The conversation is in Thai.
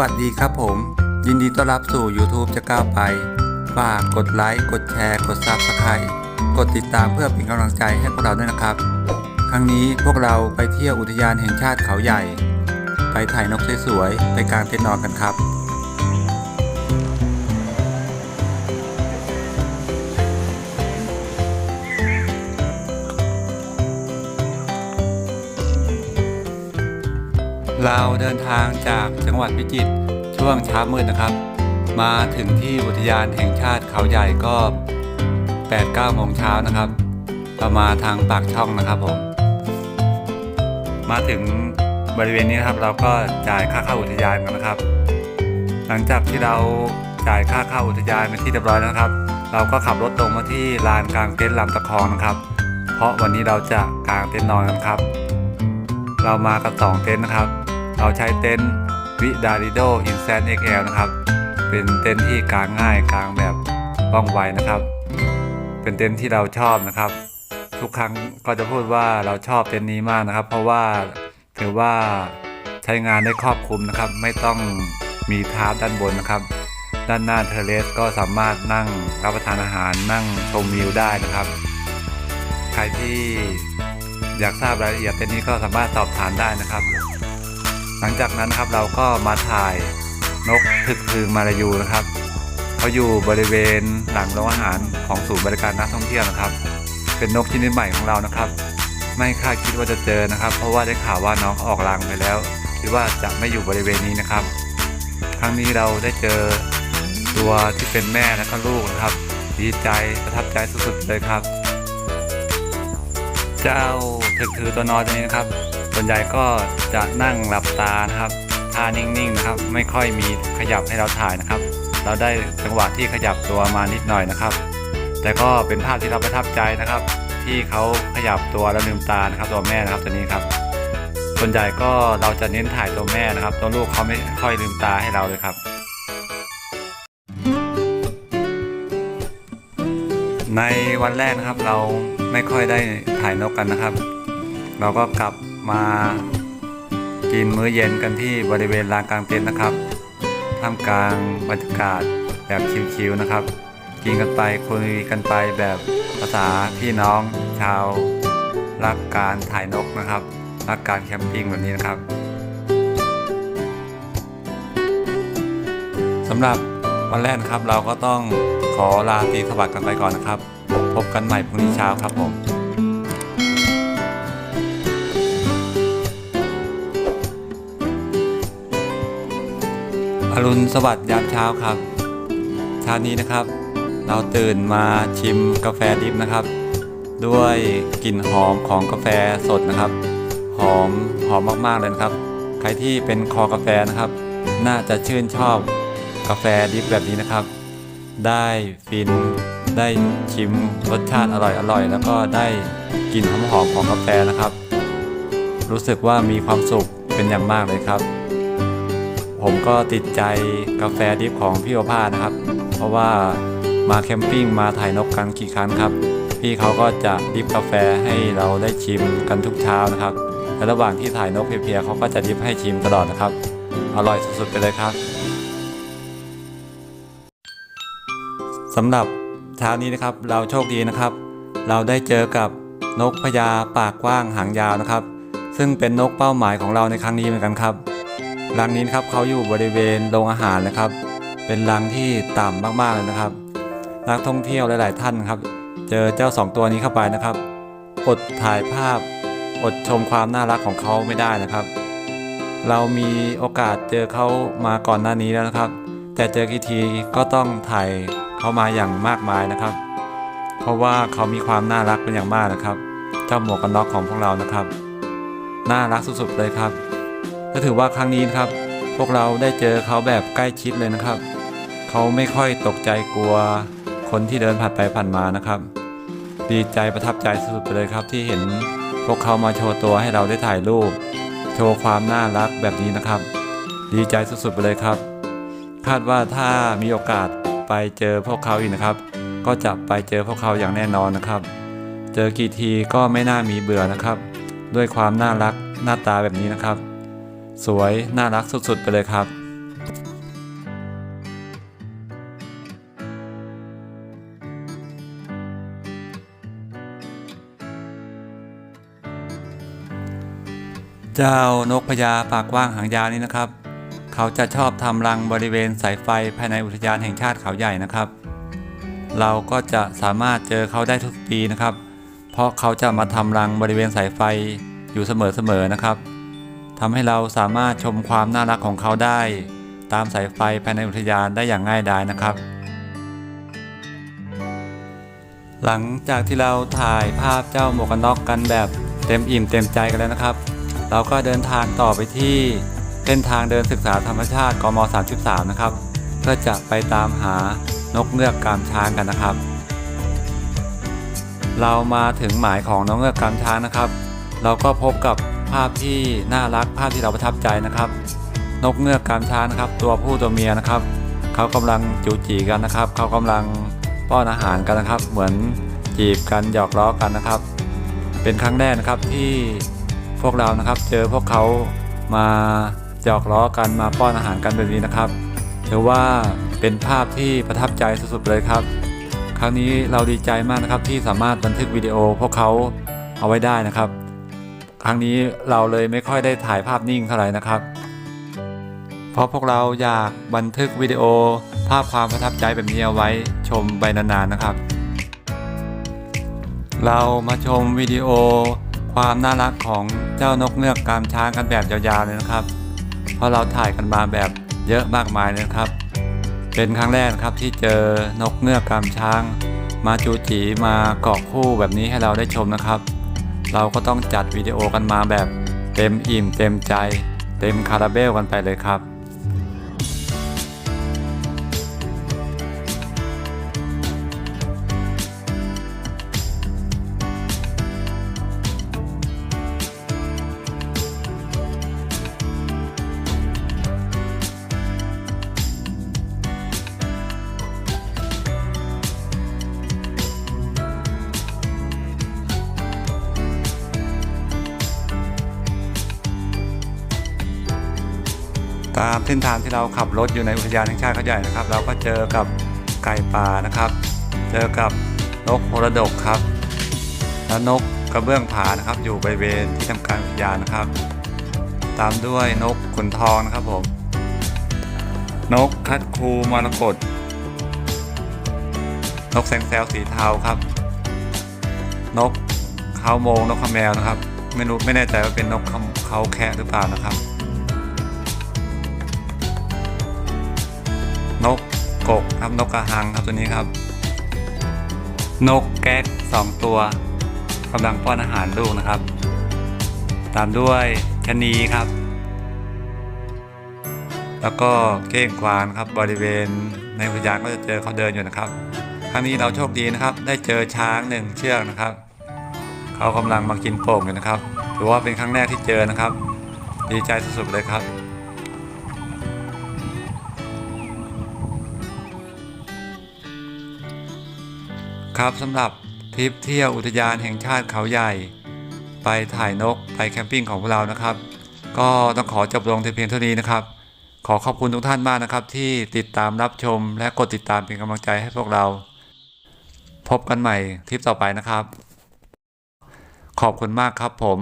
วัสดีครับผม ยินดีต้อนรับสู่ YouTube จะก้าวไป ฝากกดไลค์ กดแชร์ กด s u b สไครต์กดติดตามเพื่อเป็นกำลังใจให้พวกเราด้วยนะครับ ครั้งนี้พวกเราไปเที่ยวอุทยานแห่งชาติเขาใหญ่ ไปถ่ายนกสวยๆไปกางเต็นท์นอนกันครับ เราเดินทางจากจังหวัดพิจิตรช่วงเช้ามืดนะครับ มาถึงที่อุทยานแห่งชาติเขาใหญ่ก็8-9โมงเช้านะครับเรามาทางปากช่องนะครับผม มาถึงบริเวณนี้นะครับ เราก็จ่ายค่าเข้าอุทยานกันนะครับ หลังจากที่เราจ่ายค่าเข้าอุทยานเป็นที่เรียบร้อยแล้วนะครับ เราก็ขับรถตรงมาที่ลานกลางเต็นท์ลำตะคองนะครับ เพราะวันนี้เราจะกางเต็นท์นอนกันครับ เรามากับสองเต็นท์นะครับ เราใช้เต็นท์วิดาริโดอินแซนเอ็กแอลนะครับ เป็นเต็นท์ที่กางง่ายกางแบบว่องไวนะครับ เป็นเต็นท์ที่เราชอบนะครับ ทุกครั้งก็จะพูดว่าเราชอบเต็นท์นี้มากนะครับ เพราะว่าถือว่าใช้งานได้ครอบคลุมนะครับ ไม่ต้องมีทาร์ด้านบนนะครับ ด้านหน้าเทเลสก็สามารถนั่งรับประทานอาหารนั่งชมวิวได้นะครับ ใครที่อยากทราบรายละเอียดเต็นท์นี้ก็สามารถสอบถามได้นะครับ หลังจากนั้นนะครับเราก็มาถ่ายนกทึกพึงมาลายูนะครับเขาอยู่บริเวณหลังโรงอาหารของศูนย์บริการนักท่องเที่ยวนะครับ เป็นนกชนิดใหม่ของเรานะครับ ไม่คาดคิดว่าจะเจอนะครับ เพราะว่าได้ข่าวว่าน้องออกรังไปแล้วคิดว่าจะไม่อยู่บริเวณนี้นะครับ ครั้งนี้เราได้เจอตัวที่เป็นแม่และก็ลูกนะครับ ดีใจประทับใจสุดๆเลยครับ เจ้าถึกถือตัวน้อยตัวนี้นะครับ ส่วนใหญ่ก็จะนั่งหลับตานะครับท่านิ่งๆนะครับ ไม่ค่อยมีขยับให้เราถ่ายนะครับ เราได้จังหวะที่ขยับตัวมานิดหน่อยนะครับ แต่ก็เป็นภาพที่เราประทับใจนะครับ ที่เขาขยับตัวแล้วลืมตานะครับ ตัวแม่นะครับตัวนี้ครับ ส่วนใหญ่ก็เราจะเน้นถ่ายตัวแม่นะครับ ตัวลูกเขาไม่ค่อยลืมตาให้เราเลยครับในวันแรกนะครับเราไม่ค่อยได้ถ่ายนกกันนะครับ เราก็กลับ มากินมื้อเย็นกันที่บริเวณลานกลางเต็นท์นะครับ ท่ามกลางบรรยากาศแบบชิลๆนะครับ กินกันไปคุยกันไปแบบภาษาพี่น้องชาวรักการถ่ายนกนะครับรักการแคมปิ้งแบบนี้นะครับสำหรับวันแรกครับเราก็ต้องขอลาตีสวัสดิ์กันไปก่อนนะครับ พบกันใหม่พรุ่งนี้เช้าครับผม อรุณสวัสดิ์ยามเช้าครับเช้านี้นะครับ เราตื่นมาชิมกาแฟดิบนะครับ ด้วยกลิ่นหอมของกาแฟสดนะครับ หอมหอมมากๆเลยนะครับ ใครที่เป็นคอกาแฟนะครับ น่าจะชื่นชอบกาแฟดิบแบบนี้นะครับ ได้ฟินได้ชิมรสชาติอร่อยๆแล้วก็ได้กลิ่นหอมๆของกาแฟนะครับ รู้สึกว่ามีความสุขเป็นอย่างมากเลยครับ ผมก็ติดใจกาแฟดิฟของพี่โอภาสนะครับ เพราะว่ามาแคมปิ้งมาถ่ายนกกันกี่ครั้งครับ พี่เขาก็จะดิฟกาแฟให้เราได้ชิมกันทุกเช้านะครับและระหว่างที่ถ่ายนกเพลียๆเขาก็จะดิฟให้ชิมตลอดนะครับ อร่อยสุดๆไปเลยครับสำหรับเช้านี้นะครับเราโชคดีนะครับ เราได้เจอกับนกพญาปากกว้างหางยาวนะครับ ซึ่งเป็นนกเป้าหมายของเราในครั้งนี้เหมือนกันครับ รังนี้นครับเขาอยู่บริเวณโรงอาหารนะครับ เป็นรังที่ต่ำมากๆเลยนะครับ นักท่องเที่ยวหลาย ๆ ท่านครับ เจอเจ้าสองตัวนี้เข้าไปนะครับ อดถ่ายภาพ อดชมความน่ารักของเขาไม่ได้นะครับ เรามีโอกาสเจอเขามาก่อนหน้านี้แล้วนะครับ แต่เจอกี่ทีก็ต้องถ่ายเขามาอย่างมากมายนะครับ เพราะว่าเขามีความน่ารักเป็นอย่างมากนะครับ เจ้าหมวกกันน็อกของพวกเรานะครับ น่ารักสุดๆเลยครับ ก็ถือว่าครั้งนี้นะครับ พวกเราได้เจอเขาแบบใกล้ชิดเลยนะครับ เขาไม่ค่อยตกใจกลัวคนที่เดินผ่านไปผ่านมานะครับ ดีใจประทับใจสุดๆไปเลยครับ ที่เห็นพวกเขามาโชว์ตัวให้เราได้ถ่ายรูป โชว์ความน่ารักแบบนี้นะครับ ดีใจสุดๆไปเลยครับ คาดว่าถ้ามีโอกาสไปเจอพวกเขาอีกนะครับ ก็จะไปเจอพวกเขาอย่างแน่นอนนะครับ เจอกี่ทีก็ไม่น่ามีเบื่อนะครับ ด้วยความน่ารักหน้าตาแบบนี้นะครับ สวย น่ารักสุดๆ ไปเลยครับ เจ้านกพญาปากว่างหางยาวนี้นะครับ เขาจะชอบทำรังบริเวณสายไฟภายในอุทยานแห่งชาติเขาใหญ่นะครับ เราก็จะสามารถเจอเขาได้ทุกปีนะครับ เพราะเขาจะมาทำรังบริเวณสายไฟอยู่เสมอๆนะครับ ทำให้เราสามารถชมความน่ารักของเขาได้ ตามสายไฟภายในอุทยานได้อย่างง่ายดายนะครับ หลังจากที่เราถ่ายภาพเจ้าหมวกกันน็อกกันแบบเต็มอิ่มเต็มใจกันแล้วนะครับ เราก็เดินทางต่อไปที่เส้นทางเดินศึกษาธรรมชาติกม 33 นะครับเพื่อจะไปตามหานกเงือกกามช้างกันนะครับ เรามาถึงหมายของนกเงือกกามช้างนะครับ เราก็พบกับ ภาพที่น่ารักภาพที่เราประทับใจนะครับ นกเงือกกามช้างนะครับ ตัวผู้ตัวเมียนะครับ เขากำลังจูจีกันนะครับ เขากำลังป้อนอาหารกันนะครับ เหมือนจีบกันหยอกล้อกันนะครับ เป็นครั้งแรกนะครับที่พวกเรานะครับ เจอพวกเขามาหยอกล้อกันมาป้อนอาหารกันแบบนี้นะครับถือว่าเป็นภาพที่ประทับใจสุดๆเลยครับ ครั้งนี้เราดีใจมากนะครับที่สามารถบันทึกวิดีโอพวกเขาเอาไว้ได้นะครับ ครั้งนี้เราเลยไม่ค่อยได้ถ่ายภาพนิ่งเท่าไหร่นะครับ เพราะพวกเราอยากบันทึกวิดีโอ ภาพความประทับใจแบบนี้เอาไว้ชมไปนานๆนะครับ เรามาชมวิดีโอ ความน่ารักของเจ้านกเงือกกามช้างกันแบบยาวๆเลยนะครับ เพราะเราถ่ายกันมาแบบเยอะมากมายเลยนะครับ เป็นครั้งแรกครับที่เจอนกเงือกกามช้าง มาจูจีมาเกาะคู่แบบนี้ให้เราได้ชมนะครับ เราก็ต้องจัดวิดีโอกันมาแบบเต็มอิ่มเต็มใจ เต็มคาราเบลกันไปเลยครับ ตามเส้นทางที่เราขับรถอยู่ในอุทยานแห่งชาติเขาใหญ่นะครับ เราก็เจอกับไก่ป่านะครับ เจอกับนกโหระดกครับ และนกกระเบื้องผานะครับ อยู่บริเวณที่ทำการอุทยานนะครับ ตามด้วยนกขุนทองนะครับผม นกคัดคูมรกตนกแสงแซวสีเทาครับ นกเขาโมงนกขมแมวนะครับ ไม่รู้ไม่แน่ใจว่าเป็นนกเขาเขาแคะหรือเปล่านะครับ กกครับนกกระหังครับตัวนี้ครับ นกแก๊กสองตัวกำลังป้อนอาหารลูกนะครับ ตามด้วยชะนีครับ แล้วก็เก้งกวางครับบริเวณในอุทยานก็จะเจอเขาเดินอยู่นะครับครั้งนี้เราโชคดีนะครับ ได้เจอช้างหนึ่งเชือกนะครับเขากำลังมากินโป่งอยู่นะครับถือว่าเป็นครั้งแรกที่เจอนะครับ ดีใจสุดๆเลยครับ ครับสำหรับทริปเที่ยวอุทยานแห่งชาติเขาใหญ่ ไปถ่ายนกไปแคมปิ้งของพวกเรานะครับ ก็ต้องขอจบลงเพียงเท่านี้นะครับ ขอขอบคุณทุกท่านมากนะครับ ที่ติดตามรับชมและกดติดตามเป็นกำลังใจให้พวกเรา พบกันใหม่ทริปต่อไปนะครับ ขอบคุณมากครับผม